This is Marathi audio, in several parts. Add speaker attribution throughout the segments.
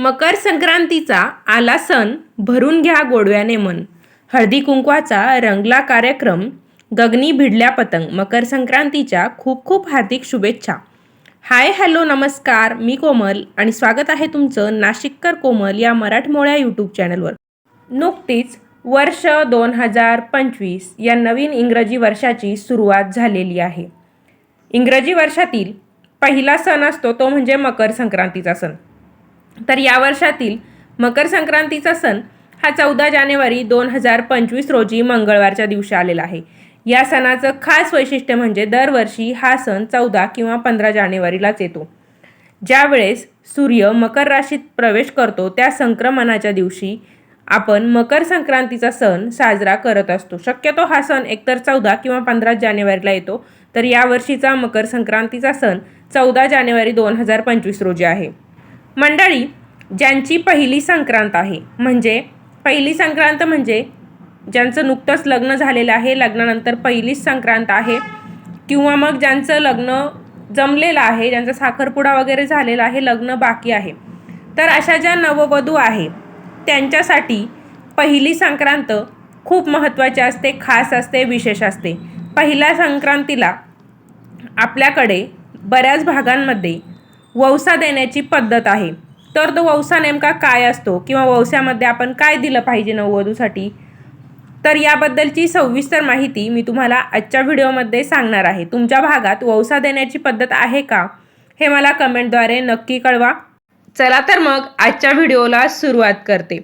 Speaker 1: मकर संक्रांतीचा आला सण भरून घ्या गोडव्याने मन. हळदी कुंकवाचा रंगला कार्यक्रम गगनी भिडल्या पतंग मकर संक्रांतीच्या खूप खूप हार्दिक शुभेच्छा. हाय हॅलो नमस्कार मी कोमल आणि स्वागत आहे तुमचं नाशिककर कोमल या मराठमोळ्या यूट्यूब चॅनलवर. नुकतीच वर्ष दोन हजार पंचवीस या नवीन इंग्रजी वर्षाची सुरुवात झालेली आहे. इंग्रजी वर्षातील पहिला सण असतो तो म्हणजे मकर संक्रांतीचा सण. तर या वर्षातील मकर संक्रांतीचा सण हा चौदा जानेवारी दोन हजार पंचवीस रोजी मंगळवारच्या दिवशी आलेला आहे. या सणाचं खास वैशिष्ट्य म्हणजे दरवर्षी हा सण चौदा किंवा पंधरा जानेवारीलाच येतो. ज्यावेळेस सूर्य मकर राशीत प्रवेश करतो त्या संक्रमणाच्या दिवशी आपण मकर संक्रांतीचा सण साजरा करत असतो. शक्यतो हा सण एकतर चौदा किंवा पंधरा जानेवारीला येतो तर यावर्षीचा मकर संक्रांतीचा सण चौदा जानेवारी दोन हजार पंचवीस रोजी आहे. मंडळी ज्यांची पहिली संक्रांत आहे म्हणजे पहिली संक्रांत म्हणजे ज्यांचं नुकतंच लग्न झालेलं आहे लग्नानंतर पहिलीच संक्रांत आहे किंवा मग ज्यांचं लग्न जमलेलं आहे ज्यांचा साखरपुडा वगैरे झालेला आहे लग्न बाकी आहे. तर अशा ज्या नववधू आहे त्यांच्यासाठी पहिली संक्रांत खूप महत्त्वाची असते खास असते विशेष असते. पहिल्या संक्रांतीला आपल्याकडे बऱ्याच भागांमध्ये वौसा देण्याची पद्धत आहे. तर तो वौसा नेमका काय असतो किंवा वौस्यामध्ये आपण काय दिलं पाहिजे नववधूसाठी? तर याबद्दलची सविस्तर माहिती मी तुम्हाला आजच्या व्हिडिओमध्ये सांगणार आहे. तुमच्या भागात वौसा देण्याची पद्धत आहे का? हे मला कमेंटद्वारे नक्की कळवा. चला तर मग आजच्या व्हिडिओला सुरुवात करते.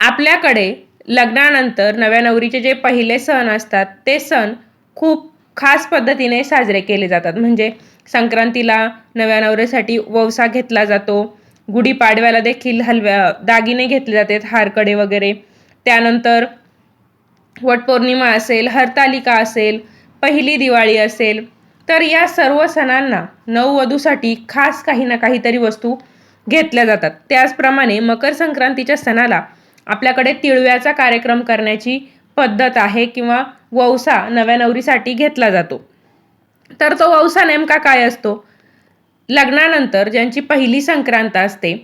Speaker 1: आपल्याकडे लग्नानंतर नव्या नवरीचे जे पहिले सण असतात ते सण खूप खास पद्धतीने साजरे केले जातात. म्हणजे संक्रांतीला नव्या नवरीसाठी वौसा घेतला जातो. गुढीपाडव्याला देखील हलव्या दागिने घेतले जातात हारकडे वगैरे. त्यानंतर वटपौर्णिमा असेल हरतालिका असेल पहिली दिवाळी असेल. तर या सर्व सणांना नववधूसाठी खास काही ना काहीतरी वस्तू घेतल्या जातात. त्याचप्रमाणे मकर संक्रांतीच्या सणाला आपल्याकडे तिळव्याचा कार्यक्रम करण्याची पद्धत आहे किंवा वौसा नव्या नवरीसाठी घेतला जातो. तर तो वौसा नेमका काय असतो? लग्नानंतर ज्यांची पहिली संक्रांत असते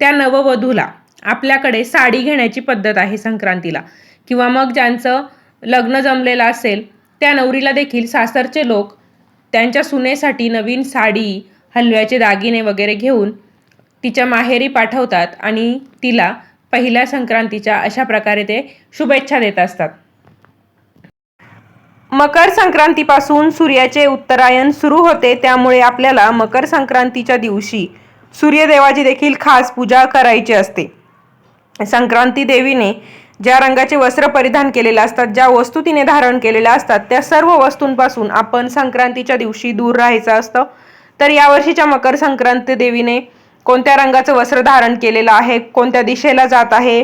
Speaker 1: त्या नववधूला आपल्याकडे साडी घेण्याची पद्धत आहे संक्रांतीला. किंवा मग ज्यांचं लग्न जमलेलं असेल त्या नवरीला देखील सासरचे लोक त्यांच्या सुनेसाठी नवीन साडी हलव्याचे दागिने वगैरे घेऊन तिच्या माहेरी पाठवतात आणि तिला पहिल्या संक्रांतीच्या अशा प्रकारे ते शुभेच्छा देत असतात. मकर संक्रांतीपासून सूर्याचे उत्तरायण सुरू होते त्यामुळे आपल्याला मकर संक्रांतीच्या दिवशी सूर्यदेवाची देखील खास पूजा करायची असते. संक्रांती देवीने ज्या रंगाचे वस्त्र परिधान केलेले असतात ज्या वस्तू तिने धारण केलेल्या असतात त्या सर्व वस्तूंपासून आपण संक्रांतीच्या दिवशी दूर राहायचं असतं. तर यावर्षीच्या मकर संक्रांती देवीने कोणत्या रंगाचं वस्त्र धारण केलेलं आहे कोणत्या दिशेला जात आहे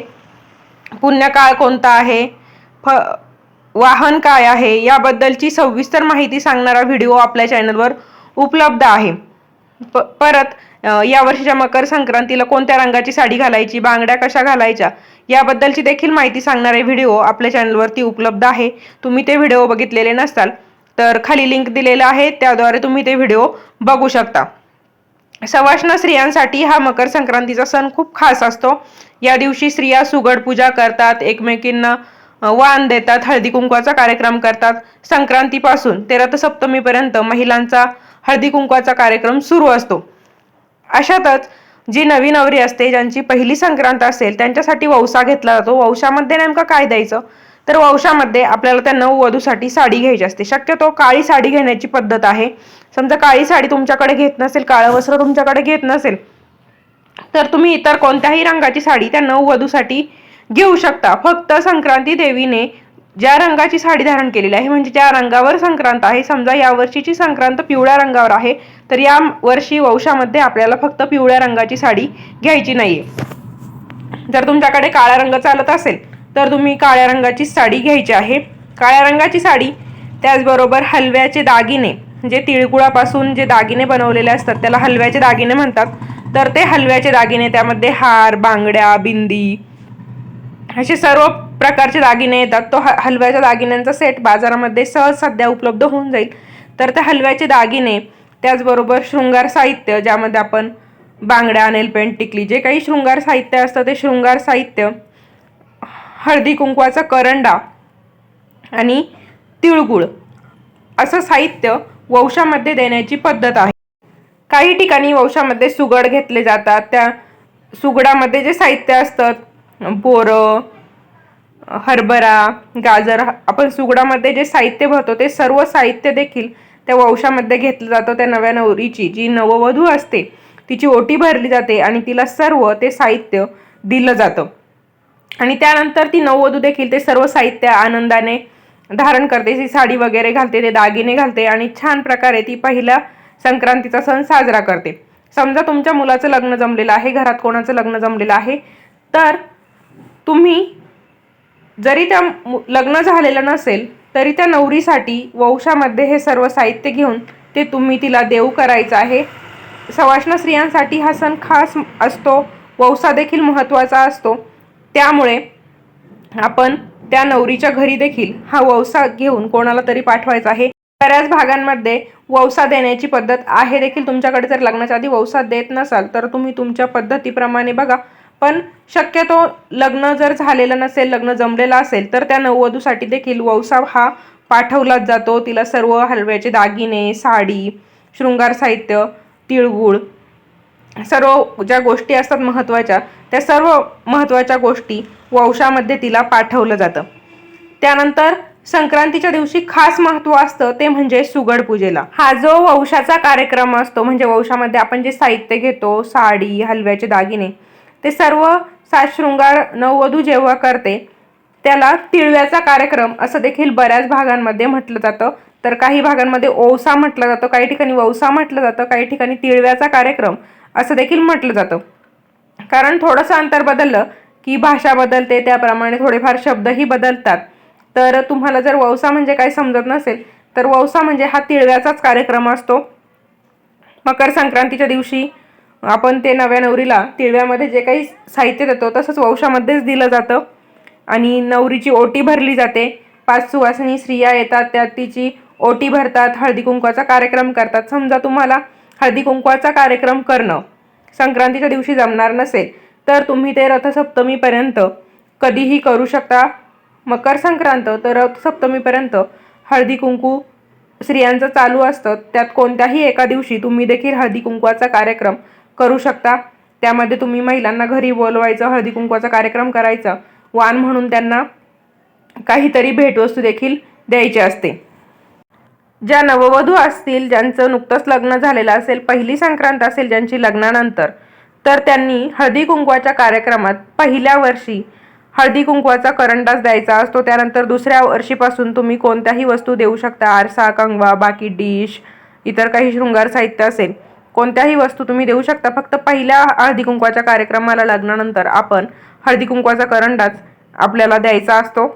Speaker 1: पुण्यकाळ कोणता आहे फ वाहन काय आहे याबद्दलची सविस्तर माहिती सांगणारा व्हिडिओ आपल्या चॅनलवर उपलब्ध आहे. प परत या वर्षीच्या मकर संक्रांतीला कोणत्या रंगाची साडी घालायची बांगड्या कशा घालायच्या याबद्दलची देखील माहिती सांगणारे व्हिडिओ आपल्या चॅनलवरती उपलब्ध आहे. तुम्ही ते व्हिडिओ बघितलेले नसताल तर खाली लिंक दिलेला आहे त्याद्वारे तुम्ही ते व्हिडिओ बघू शकता. सवाष्ण स्त्रियांसाठी हा मकर संक्रांतीचा सण खूप खास असतो. या दिवशी स्त्रिया सुगड पूजा करतात एकमेकींना वाण देतात हळदी कुंकवाचा कार्यक्रम करतात. संक्रांतीपासून ते रथसप्तमीपर्यंत महिलांचा हळदी कुंकवाचा कार्यक्रम सुरू असतो. अशातच जी नवी नवरी असते ज्यांची पहिली संक्रांत असेल त्यांच्यासाठी वौसा घेतला जातो. वौशामध्ये नेमकं काय द्यायचं? तर वौशामध्ये आपल्याला त्या नववधूसाठी साडी घ्यायची असते. शक्यतो काळी साडी घेण्याची पद्धत आहे. समजा काळी साडी तुमच्याकडे घेत नसेल काळं वस्त्र तुमच्याकडे घेत नसेल तर तुम्ही इतर कोणत्याही रंगाची साडी त्या नववधूसाठी घेऊ शकता. फक्त संक्रांती देवीने ज्या रंगाची साडी धारण केलेली आहे म्हणजे ज्या रंगावर संक्रांत आहे समजा या वर्षीची संक्रांत पिवळ्या रंगावर आहे तर या वर्षी वंशामध्ये आपल्याला फक्त पिवळ्या रंगाची साडी घ्यायची नाहीये. जर तुमच्याकडे काळा रंग चालत असेल तर तुम्ही काळ्या रंगाची साडी घ्यायची आहे. काळ्या रंगाची साडी त्याचबरोबर हलव्याचे दागिने जे तिळगुळापासून जे दागिने बनवलेले असतात त्याला हलव्याचे दागिने म्हणतात. तर ते हलव्याचे दागिने त्यामध्ये हार बांगड्या बिंदी असे सर्व प्रकारचे दागिने येतात. तो ह हलव्याच्या दागिन्यांचा सेट बाजारामध्ये सहज सध्या उपलब्ध होऊन जाईल. तर त्या हलव्याचे दागिने त्याचबरोबर शृंगार साहित्य ज्यामध्ये आपण बांगड्या नेलपेंट टिकली जे काही शृंगार साहित्य असतं ते शृंगार साहित्य हळदी कुंकवाचा करंडा आणि तिळगुळ असं साहित्य वंशामध्ये देण्याची पद्धत आहे. काही ठिकाणी वंशामध्ये सुगड घेतले जातात. त्या सुगडामध्ये जे साहित्य असतं बोरं हरभरा गाजर आपण सुगडामध्ये जे साहित्य भरतो ते सर्व साहित्य देखील त्या वंशामध्ये घेतलं जातं त्या नव्या नवरीची. जी नववधू असते तिची ओटी भरली जाते आणि तिला सर्व ते साहित्य दिलं जातं. आणि त्यानंतर ती नववधू देखील ते सर्व साहित्य आनंदाने धारण करते. ती साडी वगैरे घालते ते दागिने घालते आणि छान प्रकारे ती पहिल्या संक्रांतीचा सण साजरा करते. समजा तुमच्या मुलाचं लग्न जमलेलं आहे घरात कोणाचं लग्न जमलेलं आहे तर तुम्ही जरी त्या लग्न झालेलं नसेल तरी त्या नवरीसाठी वंशामध्ये हे सर्व साहित्य घेऊन ते तुम्ही तिला देऊ करायचं आहे. सवाष्ण स्त्रियांसाठी हा सण खास असतो वौसा देखील महत्त्वाचा असतो. त्यामुळे आपण त्या नवरीच्या घरी देखील हा वौसा घेऊन कोणाला तरी पाठवायचा आहे. बऱ्याच भागांमध्ये वौसा देण्याची पद्धत आहे देखील. तुमच्याकडे जर लग्नाच्या आधी वौसा देत नसाल तर तुम्ही तुमच्या पद्धतीप्रमाणे बघा. पण शक्यतो लग्न जर झालेलं नसेल लग्न जमलेलं असेल तर त्या नववधूसाठी देखील वौसा हा पाठवलाच जातो. तिला सर्व हलव्याचे दागिने साडी शृंगार साहित्य तिळगुळ सर्व ज्या गोष्टी असतात महत्त्वाच्या त्या सर्व महत्त्वाच्या गोष्टी वंशामध्ये तिला पाठवलं जातं. त्यानंतर संक्रांतीच्या दिवशी खास महत्त्व असतं ते म्हणजे सुगड पूजेला. हा जो वंशाचा कार्यक्रम असतो म्हणजे वंशामध्ये आपण जे साहित्य घेतो साडी हलव्याचे दागिने ते सर्व सातशृंगार नववधू जेव्हा करते त्याला तिळव्याचा कार्यक्रम असं देखील बऱ्याच भागांमध्ये म्हटलं जातं. तर काही भागांमध्ये ओवसा म्हटलं जातं काही ठिकाणी वौसा म्हटलं जातं काही ठिकाणी तिळव्याचा कार्यक्रम असं देखील म्हटलं जातं. कारण थोडंसं अंतर बदललं की भाषा बदलते त्याप्रमाणे थोडेफार शब्दही बदलतात. तर तुम्हाला जर वौसा म्हणजे काय समजत नसेल तर वौसा म्हणजे हा तिळव्याचाच कार्यक्रम असतो. मकर संक्रांतीच्या दिवशी आपण ते नव्या नवरीला तिळव्यामध्ये जे काही साहित्य देतो तसंच वंशामध्येच दिलं जातं. आणि नवरीची ओटी भरली जाते. पाच सुवासिनी स्त्रिया येतात त्यात तिची ओटी भरतात हळदी कुंकवाचा कार्यक्रम करतात. समजा तुम्हाला हळदी कुंकवाचा कार्यक्रम करणं संक्रांतीच्या दिवशी जमणार नसेल तर तुम्ही ते रथसप्तमीपर्यंत कधीही करू शकता. मकर संक्रांत तर रथसप्तमीपर्यंत हळदी कुंकू स्त्रियांचं चालू असतं. त्यात कोणत्याही एका दिवशी तुम्ही देखील हळदी कुंकवाचा कार्यक्रम करू शकता. त्यामध्ये तुम्ही महिलांना घरी बोलवायचं हळदी कुंकवाचा कार्यक्रम करायचा. वाण म्हणून त्यांना काहीतरी भेटवस्तू देखील द्यायची असते. ज्या नववधू असतील ज्यांचं नुकतंच लग्न झालेलं असेल पहिली संक्रांत असेल ज्यांची लग्नानंतर तर त्यांनी हळदी कुंकवाच्या कार्यक्रमात पहिल्या वर्षी हळदी कुंकवाचा करंडाच द्यायचा असतो. त्यानंतर दुसऱ्या वर्षीपासून तुम्ही कोणत्याही वस्तू देऊ शकता. आरसा कंगवा बाकी डिश इतर काही शृंगार साहित्य असेल. कोणत्याही वस्तू तुम्ही देऊ शकता. फक्त पहिल्या हळदी कुंकवाच्या कार्यक्रमाला लग्नानंतर आपण हळदी कुंकवाचा करंडाच आपल्याला द्यायचा असतो.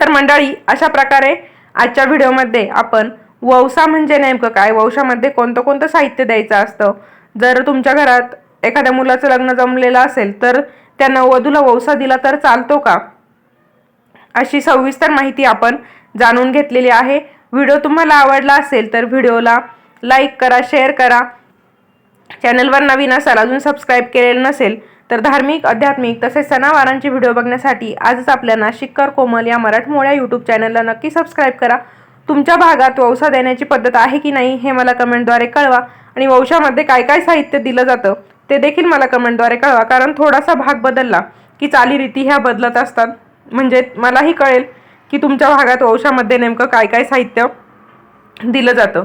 Speaker 1: तर मंडळी अशा प्रकारे आजच्या व्हिडिओमध्ये आपण वौसा म्हणजे नेमकं काय? वौशामध्ये कोणतं कोणतं साहित्य द्यायचं असतं? जर तुमच्या घरात एखाद्या मुलाचं लग्न जमलेलं असेल तर त्या नववधूला वौसा दिला तर चालतो का? अशी सविस्तर माहिती आपण जाणून घेतलेली आहे. व्हिडिओ तुम्हाला आवडला असेल तर व्हिडिओला लाईक करा शेअर करा. चॅनलवर नवीन असाल अजून सबस्क्राईब केलेलं नसेल तर धार्मिक आध्यात्मिक तसेच सणावारांचे व्हिडिओ बघण्यासाठी आजच आपल्या नाशिककर कोमल या मराठमोळ्या यूट्यूब चॅनलला नक्की सबस्क्राईब करा. तुमच्या भागात वौसा देण्याची पद्धत आहे की नाही हे मला कमेंटद्वारे कळवा. आणि वंशामध्ये काय काय साहित्य दिलं जातं ते देखील मला कमेंटद्वारे कळवा. कारण थोडासा भाग बदलला की चालीरीती ह्या बदलत असतात. म्हणजे मलाही कळेल की तुमच्या भागात वंशामध्ये नेमकं काय काय साहित्य दिलं जातं.